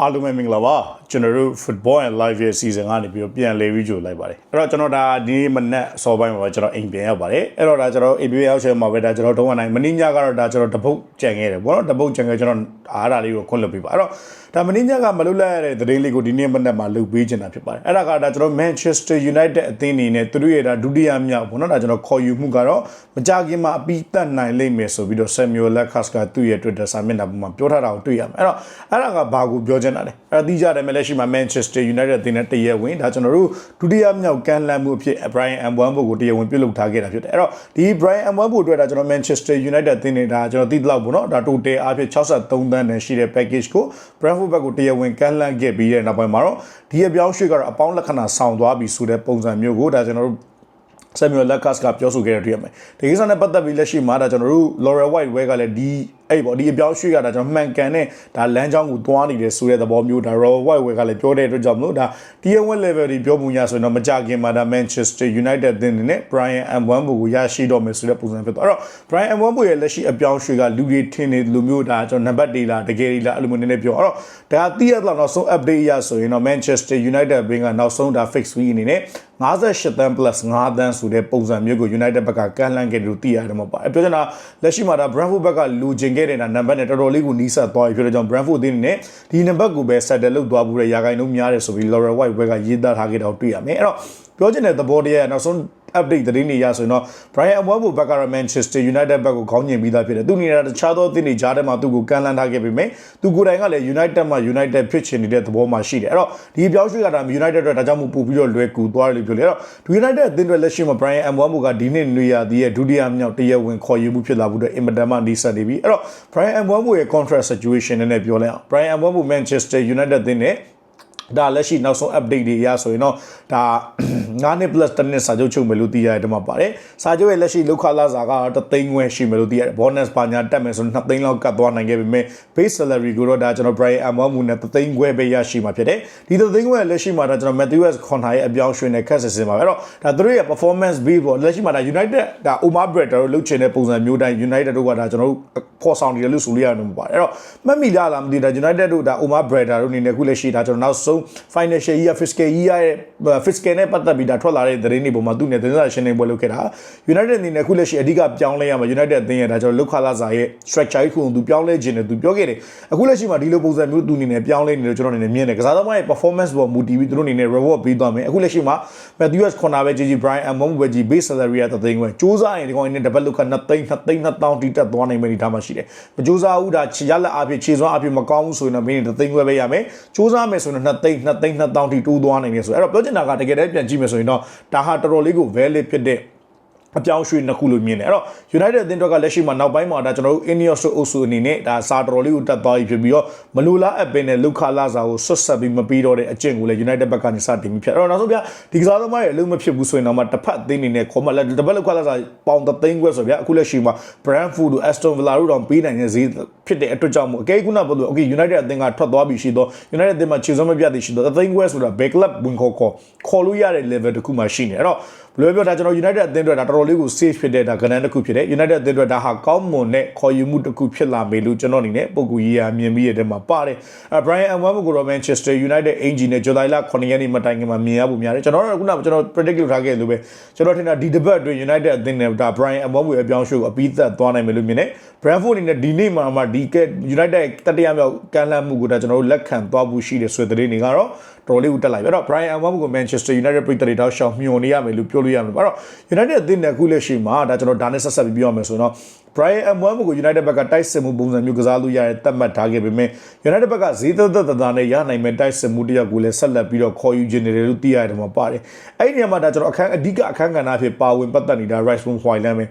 အားလုံးပဲမင်္ဂလာပါကျွန်တော်တို့ football and live ရဲ့ season ကနေပြီးတော့ပြန်လဲပြီးကြိုလိုက်ပါတယ်အဲ့တော့ကျွန်တော်ဒါဒီမနက်အစောပိုင်းမှာပဲကျွန်တော်အိမ်ပြန်ရောက်ပါတယ်အဲ့တော့ဒါကျွန်တော်အိမ်ပြန်ရောက်ချိန်မှာပဲဒါကျွန်တော်တုံးဝနိုင်မင်းညကတော့ဒါကျွန်တော်တပုတ်ကြံခဲ့တယ်ဘောနော်တပုတ်ကြံခဲ့ကျွန်တော်အားဒါလေးကိုခွင့်လွှတ်ပေးပါအဲ့တော့ ဒါမင်းညကမလုပ်လိုက်ရတဲ့သတင်းလေးကိုဒီနေ့မနက်မှာလုပ်ပေးချင်တာဖြစ်ပါတယ်အဲ့ဒါကဒါကျွန်တော် Manchester United အသင်းအနေနဲ့သူတို့ရဲ့ဒါဒုတိယမြောက်ဘောနော်ဒါကျွန်တော်ခေါ်ယူမှုကတော့မကြခင်မှာအပြီးတတ်နိုင်လိမ့်မယ်ဆိုပြီးတော့ Samuel Lucas ကသူ့ရဲ့ Twitter စာမျက်နှာပေါ်မှာပြောထားတာကိုတွေ့ရမယ်အဲ့တော့အဲ့ဒါကဘာကိုပြောချင်တာလဲအဲ့ဒါသိကြတယ်မယ်လက်ရှိမှာ Manchester United အသင်းနဲ့တရဝင်ဒါကျွန်တော်တို့ဒုတိယမြောက်ကန်လန်မှုအဖြစ် Brian Mbeumo ကိုတရားဝင်ပြုလုပ်ထားခဲ့တာဖြစ်တယ်အဲ့တော့ဒီ Brian Mbeumo အတွက်ဒါကျွန်တော် Manchester United အသင်းနဲ့ဒါကျွန်တော်သိသလောက်ပေါ့နော်ဒါ total အားဖြင့်63သန်းနဲ့ရှိတဲ့ package ကို Brentford ဘက်ကိုတရားဝင်ကန်လန်ခဲ့ပြီးတဲ့နောက်ပိုင်းမှာတော့ဒီအပြောင်းရွှေ့ကတော့အပေါင်းလက္ခဏာဆောင်သွားပြီဆိုတဲ့ပုံစံမျိုးကိုဒါကျွန်တော်တို့ Samuel Lucas ကပြောဆိုခဲ့တဲ့တွေ့ရမယ်။ဒီကိစ္စနဲ့ပတ်သက်ပြီးလက်ရှိမှာဒါကျွန်တော်တို့ Laurel White ဝဲကလည်းဒီအဲ့ပေါ့ဒီအပြောင်းရွှေ့ရတာကျွန်တော်မှန်ကန်တဲ့ဒါလမ်းကြောင်းကိုတွားနေတယ်ဆိုတဲ့သဘောမျိုးဒါ Laurel White ဝဲကလည်းပြောတဲ့အတွက်ကြောင့်မလို့ဒါ Tier 1 level တွေပြောပုံရဆိုရင်တော့မကြခင်မှာဒါ Manchester United တင်နေ Brian Mbeumo ကိုရရှိတော့မယ်ဆိုတဲ့ပုံစံဖြစ်သွားအဲ့တော့ Brian Mbeumo ရဲ့လက်ရှိအပြောင်းရွှေ့ကလူတွေထင်နေလူမျိုးဒါကျွန်တော်နံပါတ်၄လားတကယ်လားအဲ့လိုမျိုးနည်းနည်းပြောအဲ့တော့ဒါသိရတော့နောက်ဆုံး update ရဆိုရင်တော့ Manchester United ဘင်းကနောက်ဆုံးဒါ fix fee အနေနဲ့ 58တန်း plus 5တန်းဆိုတဲ့ပုံစံမျိုးကို United ဘက်ကကန့်လန့်ခဲ့တယ်လို့သိရတယ်မှာပါအပြောချင်တာလက်ရှိမှာဒါ Brentford ဘက်ကလူကျင်ခဲ့တဲ့နံပါတ်နဲ့တော်တော်လေးကိုနီးစပ်သွားပြီဖြစ်တဲ့ကြောင့် Brentford အသင်းအနေနဲ့ဒီနံပါတ်ကိုပဲ settle လုပ်သွားဘူးတဲ့ရာဂိုင်နှုန်းများတယ်ဆိုပြီး Laurel White ဘက်ကရေးသားထားခဲ့တာကိုတွေ့ရမယ်အဲ့တော့ ပြောချင်တဲ့သဘောတရားနောက်ဆုံး update သတင်းတွေရဆိုရင်တော့ Brian Mbeumo ဘက်ကတော့ Manchester United ဘက်ကိုခေါင်းညင်ပြီးသားဖြစ်တယ်။သူနေတာတခြားသောအသင်းတွေကြားထဲမှာသူ့ကိုကန်လန်းထားခဲ့ပေမဲ့သူကိုယ်တိုင်ကလည်း United မှာ United ဖြစ်ချင်နေတဲ့သဘောမှာရှိတယ်။အဲ့တော့ဒီအပြောင်းရွှေ့ကဒါ United အတွက်ဒါကြောင့်မို့ပို့ပြီးတော့လွယ်ကူသွားတယ်လို့ပြောလေ။အဲ့တော့ United အသင်းတွေလက်ရှိမှာ Brian Mbeumo ကဒီနေ့နွေရာသီရဲ့ဒုတိယမြောက်တရားဝင်ခေါ်ယူမှုဖြစ်လာဖို့အတွက်အင်မတန်မှနှိစက်နေပြီ။အဲ့တော့ Brian Mbeumo ရဲ့ contract situation နဲ့ပြောလဲအောင် Brian Mbeumo Manchester United အသင်းနဲ့ ဒါလက်ရှိနောက်ဆုံး update တွေရဆိုရင်တော့ဒါ9နှစ် plus တစ်နှစ်စာချုပ်ချုပ်မယ်လို့သိရတယ်ဒီမှာပါတယ်စာချုပ်ရဲ့လက်ရှိလောက်ခလာစာကတသိန်းခွဲရှိမယ်လို့သိရတယ် bonus ပါညာတက်မယ်ဆို2သိန်းလောက်ကတ်သွားနိုင်ခဲ့ပေမဲ့ base salary ကိုတော့ဒါကျွန်တော် Brian Mbeumo နဲ့တသိန်းခွဲပဲရရှိမှာဖြစ်တယ်ဒီတသိန်းခွဲလက်ရှိမှာဒါကျွန်တော် Matthews Conner ရဲ့အပြောင်းရွှေ့နဲ့ခက်ဆစ်စင်ပါပဲအဲ့တော့ဒါသူတို့ရဲ့ performance base ပေါ့လက်ရှိမှာဒါ United ဒါ Omar Breder တို့လုပ်ချင်တဲ့ပုံစံမျိုးတိုင်း United တို့ကဒါကျွန်တော်တို့ဖော်ဆောင်နေတယ်လို့ဆိုလို့ရတယ်မှာပါတယ်အဲ့တော့မှတ်မိလားလားမသိဒါ United တို့ဒါ Omar Breder တို့အနေနဲ့ခုလက်ရှိဒါကျွန်တော်နောက်ဆုံး financial year fiscal year ရဲ့ fiscal နဲ့ပတ်သက်ပြီးဒါထွက်လာတဲ့သတင်းတွေပေါ်မှာသူနဲ့သတင်းစာရှင်းလင်းပွဲလုပ်ခဲ့တာ United အနေနဲ့ခုလက်ရှိအဓိကပြောင်းလဲရမှာ United အသင်းရဲ့ဒါကျွန်တော်လောက်ခလာစာရဲ့ structure ကိုသူပြောင်းလဲခြင်းနဲ့သူပြောခဲ့တယ်အခုလက်ရှိမှာဒီလိုပုံစံမျိုးသူအနေနဲ့ပြောင်းလဲနေလို့ကျွန်တော်အနေနဲ့မြင်တယ်ကစားသမားရဲ့ performance ပေါ်မူတည်ပြီးသူတို့အနေနဲ့ reward ပေးသွားမယ်အခုလက်ရှိမှာ Matthews Conner ပဲကြီးကြီး Brian Mbeumo ပဲကြီး base salary ရတဲ့သိန်းပဲစူးစမ်းရင်ဒီကောင်အနေနဲ့ double look က2သိန်း2သိန်း2000တိတက်သွားနိုင်မယ်ဒီထားမှရှိတယ်မစူးစမ်းဘူးဒါရလက်အဖြစ်ခြေစွမ်းအဖြစ်မကောင်းဘူးဆိုရင်တော့မင်းတို့သိန်းခွဲပဲရမယ်စူးစမ်းမယ်ဆိုရင်2သိန်း2သိန်း2000တိတိုးသွားနိုင်တယ်ဆိုအဲ့တော့ပြောချင်တာကတကယ်တည်းပြန်ကြည့်မယ်ဆိုရင်တော့ဒါဟာတော်တော်လေးကို valid ဖြစ်တဲ့ အပြောင်းရွှေ့နှစ်ခုလို့မြင်တယ်အဲ့တော့ United အသင်းတော့ကလက်ရှိမှာနောက်ပိုင်းမှာဒါကျွန်တော်တို့ Ineos အုပ်စုအနေနဲ့ဒါစာတော်လေးကိုတက်သွားပြီဖြစ်ပြီးတော့မလူလားအပင်နဲ့လုခလာစာကိုဆွတ်ဆက်ပြီးမပြီးတော့တဲ့အကျင့်ကိုလည်း United ဘက်ကနေစတင်ပြီးဖြစ်အဲ့တော့နောက်ဆုံးပြဒီကစားသမားရဲ့အလုံးမဖြစ်ဘူးဆိုရင်တော့မှတစ်ဖက်အသင်းအနေနဲ့ခေါ်မှလည်းတပတ်လုခလာစာပေါင်သိန်းခွဲဆိုဗျာအခုလက်ရှိမှာ Brentford တို့ Aston Villa တို့တောင်ပေးနိုင်တဲ့ဈေးဖြစ်တဲ့အတွက်ကြောင့်မို့အကဲခုနကပြောလို့ Okay United အသင်းကထွက်သွားပြီရှိတော့ United အသင်းမှာခြေစွမ်းမပြတ်သေးရှိတော့သိန်းခွဲဆိုတာ back club ဝင်ခေါ်ခေါ်ခေါ်လို့ရတဲ့ level တစ်ခုမှရှိနေအဲ့တော့ ဘယ်လိုပြောဒါကျွန်တော် United အသင်းတွေဒါတော်တော်လေးကို safe ဖြစ်တဲ့ဒါကဏ္ဍတစ်ခုဖြစ်တယ် United အသင်းတွေဒါဟာကောင်းမွန်တဲ့ခေါ်ယူမှုတစ်ခုဖြစ်လာမယ်လို့ကျွန်တော်အနေနဲ့ပုံကူကြီးရာမြင်ပြီးရတဲ့မှာပါတယ်အဲ Brian Mbeumo ကိုတော့ Manchester United အင်ဂျီနဲ့ July လ9ရက်နေ့မတိုင်ခင်မှာမြင်ရဖို့များတယ်ကျွန်တော်တို့ကခုနကကျွန်တော် predict လုပ်ထားခဲ့လို့ပဲကျွန်တော်ထင်တာဒီ debate အတွင်း United အသင်းနဲ့ဒါ Brian Mbeumo ရဲ့အပြောင်းအရွှေ့ကိုအပြီးသက်သွားနိုင်မယ်လို့မြင်တယ် Brentford အနေနဲ့ဒီနေ့မှာမှဒီက United တတိယမြောက်ကမ်းလှမ်းမှုကိုဒါကျွန်တော်တို့လက်ခံသွားဖို့ရှိတယ်ဆိုတဲ့သတင်းတွေကတော့ တော်လေးကိုတက်လိုက်ပြီအဲ့တော့ Brian Mbeumo ကို Manchester United ပြည်သူတွေတောက်ရှောင်မျှော်နေရမယ်လို့ပြောလို့ရမယ်အဲ့တော့ United အသင်းနဲ့အခုလက်ရှိမှာဒါကျွန်တော်ဒါနဲ့ဆက်ဆက်ပြီးပြောရမယ်ဆိုတော့ Brian Mbeumo ကို United ဘက်ကတိုက်စစ်မှုပုံစံမျိုးကစားလို့ရတဲ့တတ်မှတ်ထားခဲ့ပေမဲ့ United ဘက်ကဈေးသက်သက်သက်နဲ့ရနိုင်မဲ့တိုက်စစ်မှုတစ်ယောက်ကိုလည်းဆက်လက်ပြီးတော့ခေါ်ယူခြင်းတယ်လို့သိရတယ်မှာပါတယ်အဲ့ဒီနေရာမှာဒါကျွန်တော်အခန်းအဓိကအခန်းကဏ္ဍအဖြစ်ပါဝင်ပတ်သက်နေတာ Rice Boom Hoyland ပဲ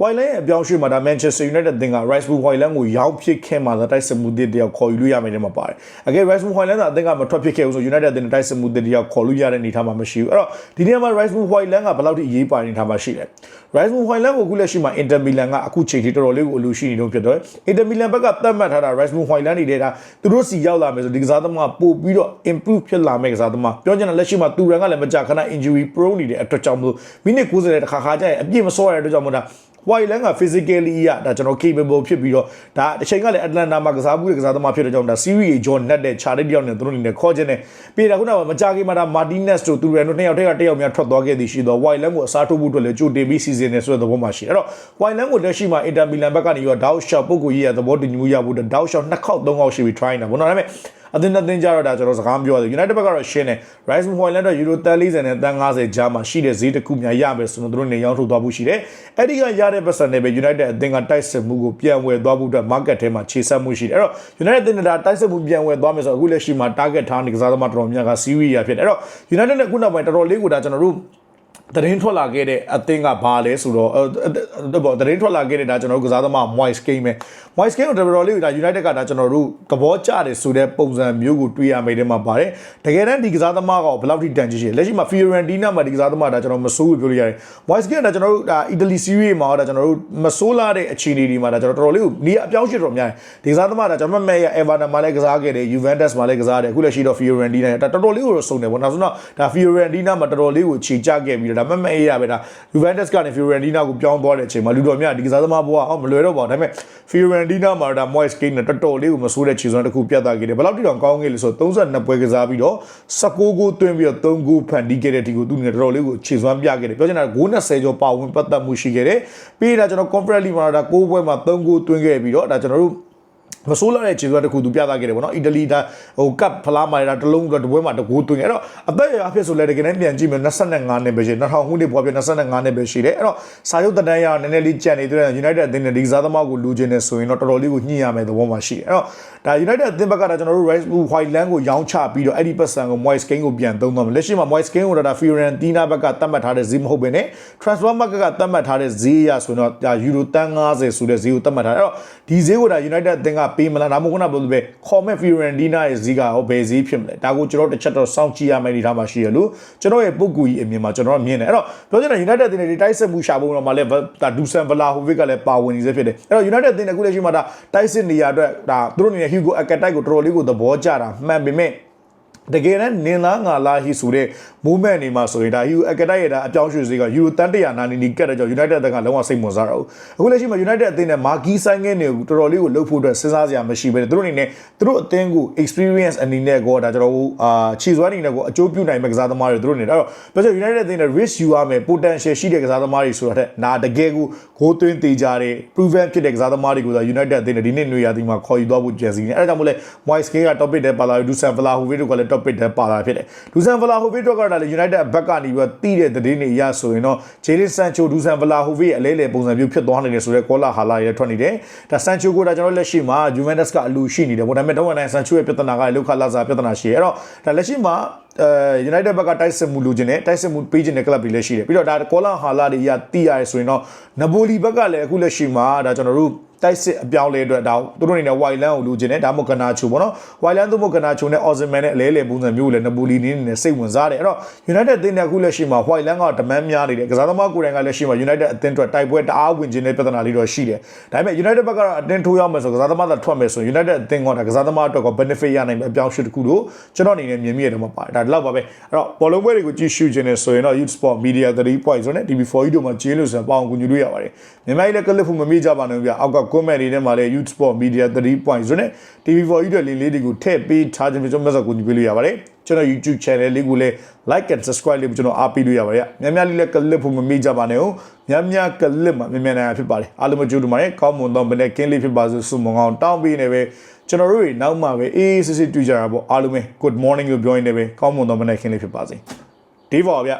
Hoyland ရဲ့အပြောင်းရွှေ့မှာဒါ Manchester United တင်က Rice Boom Hoyland ကိုရောက်ဖြစ်ခဲ့မှာသာတိုက်စစ်မှုတစ်ယောက်ခေါ်ယူလို့ရမယ်တဲ့မှာပါတယ်အကယ် Rice Boom Hoyland ကအသင်းကမထွက်ဖြစ်ခဲ့ဘူးဆို United တင်တိုက်စစ်မှုတစ်ယောက်ခေါ်လို့ရတဲ့အနေအထားမှာမရှိဘူးအဲ့တော့ဒီနေရာမှာ Rice Boom Hoyland ကဘယ်လောက်ထိအရေးပါနေထားမှာရှိလဲ Rice Boom Hoyland ကိုအခုလက်ရှိမှာ Inter Milan ကအခုချိန်ထိတော်တော်လေးကိုအလိုရှိနေတော့ဖြစ်တော့ Inter Milan ဘက်ကသတ်မှတ်ထားတာ Rice Boom Hoyland နေတဲ့ဒါသူတို့စီရောက်လာမယ်ဆိုဒီကစားသမားပို့ပြီးတော့ improve ဖြစ်လာမယ့်ကစားသမားပြောချင်တာလက်ရှိမှာသူရန်ကလည်းမကြာခဏ injury prone နေတဲ့အတွက်ကြောင့်မလို့မိနစ်90တဲ့တစ်ခါခါကျရင်အပြည့်မစောရတဲ့အတွက်ကြောင့်မို့ ဒါ white land က physically ရဒါကျွန်တော် capable ဖြစ်ပြီးတော့ဒါအချိန်ကလည်း Atlanta မှာကစားမှုတဲ့ကစားသမားဖြစ်တဲ့ကြောင့်ဒါ series ဂျွန်နက်တဲ့ charity တယောက်နဲ့သူတို့အနေနဲ့ခေါ်ခြင်းနဲ့ပြီးတော့ခုနကမကြခင်မှာဒါ Martinez တို့သူတွေတို့နှစ်ယောက်တည်းကတယောက်များထွက်သွားခဲ့သည်ရှိတော့ white land ကိုအစားထိုးဖို့အတွက်လည်းကြိုတင်ပြီး season နဲ့ဆိုတဲ့သဘောမှာရှိတယ်အဲ့တော့ white land ကိုလက်ရှိမှာ Inter Milan ဘက်ကနေရော down shot ပုဂ္ဂိုလ်ကြီးရဲ့သဘောတူညီမှုရဖို့ down shot နှစ်ခေါက်သုံးခေါက်ရှိပြီး try နေတာပေါ့နော်ဒါပေမဲ့ အသင်းအသင်းကြတော့ဒါကျွန်တော်စကားမပြောသေးဘူး United ဘက်ကတော့ရှင်းတယ် Rise Point လည်းတော့ Euro 30နဲ့30ကြားမှာရှိတဲ့ဈေးတစ်ခုများရမယ်ဆိုတော့သူတို့နေရောင်းထုတ်သွားဖို့ရှိတယ်။အဲ့ဒီကရတဲ့ပတ်စံတွေပဲ United အသင်းကတိုက်စစ်မှုကိုပြန်ဝယ်သွားဖို့အတွက် market ထဲမှာခြေဆက်မှုရှိတယ်။အဲ့တော့ United အသင်းကဒါတိုက်စစ်မှုပြန်ဝယ်သွားမယ်ဆိုတော့အခုလက်ရှိမှာ target ထားနေကစားသမားတော်တော်များများက series ရဖြစ်တယ်။အဲ့တော့ United နဲ့ခုနောက်ပိုင်းတော်တော်လေးကိုဒါကျွန်တော်တို့သတင်းထွက်လာခဲ့တဲ့အသင်းကဘာလဲဆိုတော့ပေါ့သတင်းထွက်လာခဲ့တဲ့ဒါကျွန်တော်တို့ကစားသမား Moise Game ပဲ Moise Game ကိုတော်တော်လေးဒါ United ကဒါကျွန်တော်တို့သဘောကျတယ်ဆိုတဲ့ပုံစံမျိုးကိုတွေ့ရမိတယ်မှာပါတယ်တကယ်တမ်းဒီကစားသမားကဘယ်လောက်ထိတန်ကြီးရှိလဲလက်ရှိမှာ Fiorentina မှာဒီကစားသမားဒါကျွန်တော်မဆိုးဘူးပြောလို့ရတယ် Moise Game ကဒါကျွန်တော်တို့ဒါ Italy Serie မှာဒါကျွန်တော်တို့မဆိုးလာတဲ့အခြေအနေတွေမှာဒါကျွန်တော်တော်တော်လေးကိုနေအပြောင်းရှိတော်များတယ်ဒီကစားသမားဒါကျွန်တော်မဲ့ရ Everton မှာလည်းကစားခဲ့တယ် Juventus မှာလည်းကစားတယ်အခုလည်းရှိတော့ Fiorentina ဒါတော်တော်လေးကိုစုံတယ်ပေါ့နောက်ဆုံးတော့ဒါ Fiorentina မှာတော်တော်လေးကိုခြေချခဲ့ပြီးတော့ဒါမမဲ့ရပဲဒါ Juventus ကနေ Fiorentina ကိုပြောင်းသွားတဲ့အချိန်မှာလူတော်များဒီကစားသမားဘဝအော်မလွယ်တော့ပါဘူးဒါပေမဲ့ Fiorentina မှာဒါ Moise Kane နဲ့တော်တော်လေးကိုမဆိုးတဲ့ခြေစွမ်းတစ်ခုပြတ်သားခဲ့တယ်ဘယ်လောက်ထိတောင်ကောင်းခဲ့လဲဆိုတော့32ပွဲကစားပြီးတော့16ဂိုးသွင်းပြီးတော့3ဂိုးဖန်တီးခဲ့တဲ့ဒီကိုသူနေတော်တော်လေးကိုခြေစွမ်းပြခဲ့တယ်ပြောချင်တာဂိုး20ကျော်ပါဝင်ပတ်သက်မှုရှိခဲ့တယ်ပြီးတော့ကျွန်တော် Conference League မှာဒါ6ပွဲမှာ3ဂိုးသွင်းခဲ့ပြီးတော့ဒါကျွန်တော်တို့ မဆိုးလာတဲ့ခြေစွမ်းတစ်ခုသူပြသခဲ့တယ်ပေါ့နော်အီတလီဒါဟိုကပ်ဖလားမာရတာတစ်လုံးတော့တပွဲမှာတကူသွင်းခဲ့အဲ့တော့အသက်အရွယ်အဖြစ်ဆိုလဲတကယ်နဲ့ပြန်ကြည့်မယ်25နှစ်ပဲရှိ2000ခုနှစ်ဘွားပြ25နှစ်ပဲရှိတယ်အဲ့တော့စာရုပ်တန်းရနည်းနည်းလေးကြံနေတဲ့ United အသင်းနဲ့ဒီစားသမားကိုလူချင်းနေဆိုရင်တော့တော်တော်လေးကိုညှိရမယ်သဘောမှာရှိတယ်အဲ့တော့ဒါ United အသင်းဘက်ကဒါကျွန်တော်တို့ Rice Blue White Land ကိုရောင်းချပြီးတော့အဲ့ဒီပတ်စံကို Moise Kane ကိုပြန်သုံးသွားမယ်လက်ရှိမှာ Moise Kane ကိုဒါ Fiorentina ဘက်ကတတ်မှတ်ထားတဲ့ဈေးမဟုတ်ဘဲနဲ့ Transfer Market ကတတ်မှတ်ထားတဲ့ဈေးရဆိုတော့ဒါ Euro 150ဆိုတဲ့ဈေးကိုတတ်မှတ်ထားတယ်အဲ့တော့ဒီဈေးကိုဒါ United အသင်းကပေးမလားဒါမှမဟုတ်ခုနကပြောလို့ပဲခေါ်မဲ့ Fiorentina ရဲ့ဈေးကရောဘယ်ဈေးဖြစ်မလဲဒါကိုကျွန်တော်တစ်ချက်တော့စောင့်ကြည့်ရမယ့်အနေထားမှာရှိရလို့ကျွန်တော်ရဲ့ပုဂ္ဂိုလ်ကြီးအမြင်မှာကျွန်တော်မြင်တယ်အဲ့တော့ပြောချင်တာ United အသင်းနဲ့ဒီတိုက်စစ်မှုရှာဖို့တော့မှလည်းဒါ Dusan Vlahovic ကလည်းပါဝင်နေစေဖြစ်တယ်အဲ့တော့ United အသင်းနဲ့အခုလက်ရှိမှာဒါတိုက်စစ်နေရအတွက်ဒါသူတို့အနေနဲ့ Hugo Akatai ကိုတော်တော်လေးကိုသဘောကျတာမှန်ပေမဲ့ တကယ်တမ်းနင်လားငါလားဟီဆိုတဲ့ movement နေမှာဆိုရင်ဒါယူအကတိုက်ရတာအပြောင်းရွှေ့စေးကယူတန်တရာနာနီနီကတ်တဲ့ကြောင့် United အသင်းကလုံးဝစိတ်ဝင်စားတော့အခုလက်ရှိမှာ United အသင်းနဲ့မာကီဆိုင်ငယ်တွေကိုတော်တော်လေးကိုလှုပ်ဖို့အတွက်စဉ်းစားစရာမရှိဘဲသူတို့အနေနဲ့သူတို့အသင်းကို experience အနေနဲ့ကောဒါကျွန်တော်တို့အာခြေစွမ်းအနေနဲ့ကောအကျိုးပြုနိုင်မဲ့ကစားသမားတွေသူတို့အနေနဲ့အဲ့တော့ပြောချင် United အသင်းနဲ့ risk ယူရမယ် potential ရှိတဲ့ကစားသမားတွေဆိုတာတဲ့နာတကယ်ကိုဂိုးသွင်းသေးကြတယ် proven ဖြစ်တဲ့ကစားသမားတွေကိုသာ United အသင်းနဲ့ဒီနေ့ຫນွေရာသီမှာခေါ်ယူသွားဖို့ကြံစီနေအဲ့ဒါကြောင့်မို့လဲ Moise Kane က topic တဲ့ပါလာဒူဆန်ဖလာဟူဗီတို့ကလည်း topic တဲ့ပါလာဖြစ်တယ်ဒူဆန်ဖလာဟူဗီတို့ကလည်း United ဘက်ကနေပြီးတီးတဲ့သတင်းတွေအရဆိုရင်တော့ Jadon Sancho ဒူဆန်ဖလာဟူဗီရဲ့အလဲလေပုံစံမျိုးဖြစ်သွားနိုင်တယ်ဆိုတော့ကောလာဟာလာရဲ့ထွက်နေတယ်ဒါ Sancho ကိုဒါကျွန်တော်လက်ရှိမှာ Juventus ကအလူရှိနေတယ်ဗောဒါပေမဲ့တော့ဝန်တိုင်း Sancho ရဲ့ပြဿနာကလောက်ခလာစာပြဿနာရှိရအဲ့တော့ဒါလက်ရှိမှာ အဲ United ဘက်ကတိုက်စစ်မှုလူချင်းနဲ့တိုက်စစ်မှုပေးခြင်းတဲ့ club တွေလည်းရှိတယ်ပြီးတော့ဒါကောလာဟာလာတွေရတီးရတယ်ဆိုရင်တော့နပိုလီဘက်ကလည်းအခုလက်ရှိမှာဒါကျွန်တော်တို့တိုက်စစ်အပြောင်းလဲအတွက်ဒါသူတို့အနေနဲ့ White Land ကိုလူချင်တယ်ဒါမှမဟုတ်ကနာချိုပေါ့နော် White Land သို့မဟုတ်ကနာချိုနဲ့ Osimhen နဲ့အလဲလေပုံစံမျိုးကိုလည်းနပိုလီနီနဲ့စိတ်ဝင်စားတယ်အဲ့တော့ United အသင်းနဲ့အခုလက်ရှိမှာ White Land ကဒမန်းများနေတယ်ကစားသမားကိုယ်တိုင်ကလက်ရှိမှာ United အသင်းအတွက်တိုက်ပွဲတအားဝင်ခြင်းတဲ့ပြဿနာလေးတော့ရှိတယ်ဒါပေမဲ့ United ဘက်ကတော့အတင်းထိုးရောက်မယ်ဆိုကစားသမားသာထွက်မယ်ဆိုရင် United အသင်းကဒါကစားသမားအတွက်က benefit ရနိုင်မယ်အပြောင်းအရွှေ့တစ်ခုလို့ကျွန်တော်အနေနဲ့မြင်မိရတယ်မှာပါတယ်ဒါဒီလောက်ပါပဲအဲ့တော့ဘောလုံးပွဲတွေကိုကြည့်ရှုခြင်းနဲ့ဆိုရင်တော့ Youth Sport Media 3 point ဆိုနဲ့ TV4 တို့မှာကျင်းလို့ဆိုရင်ပေါအောင်ကူညီလို့ရပါတယ်မြန်မာပြည်လည်းကလစ်ဖို့မမေ့ကြပါနဲ့ဗျအောက်က comment တွေထဲမှာလည်း Youth Sport Media 3 point ဆိုနဲ့ TV4 တို့လေးလေးတွေကိုထည့်ပေးထားခြင်းဖြစ်ကျွန်တော်မဆက်ကူညီပေးလို့ရပါတယ်ကျွန်တော် YouTube channel လေးကိုလည်း like and subscribe လေးကိုကျွန်တော်အားပေးလို့ရပါတယ်များများလေးလည်းကလစ်ဖို့မမေ့ကြပါနဲ့ဟုတ်များများကလစ်မှာမြန်မြန်နိုင်ဖြစ်ပါတယ်အားလုံးကြိုးတူပါတယ်ကောင်းမွန်သောမနေ့ကင်းလေးဖြစ်ပါစို့ဆုမွန်အောင်တောင်းပေးနေပဲကျွန်တော်တို့တွေနောက်မှပဲအေးအေးဆေးဆေးတွေ့ကြတာပေါ့အားလုံးပဲ good morning လို့ပြောရင်းနဲ့ပဲကောင်းမွန်သောမနေ့ကင်းလေးဖြစ်ပါစေဒီပါဗျ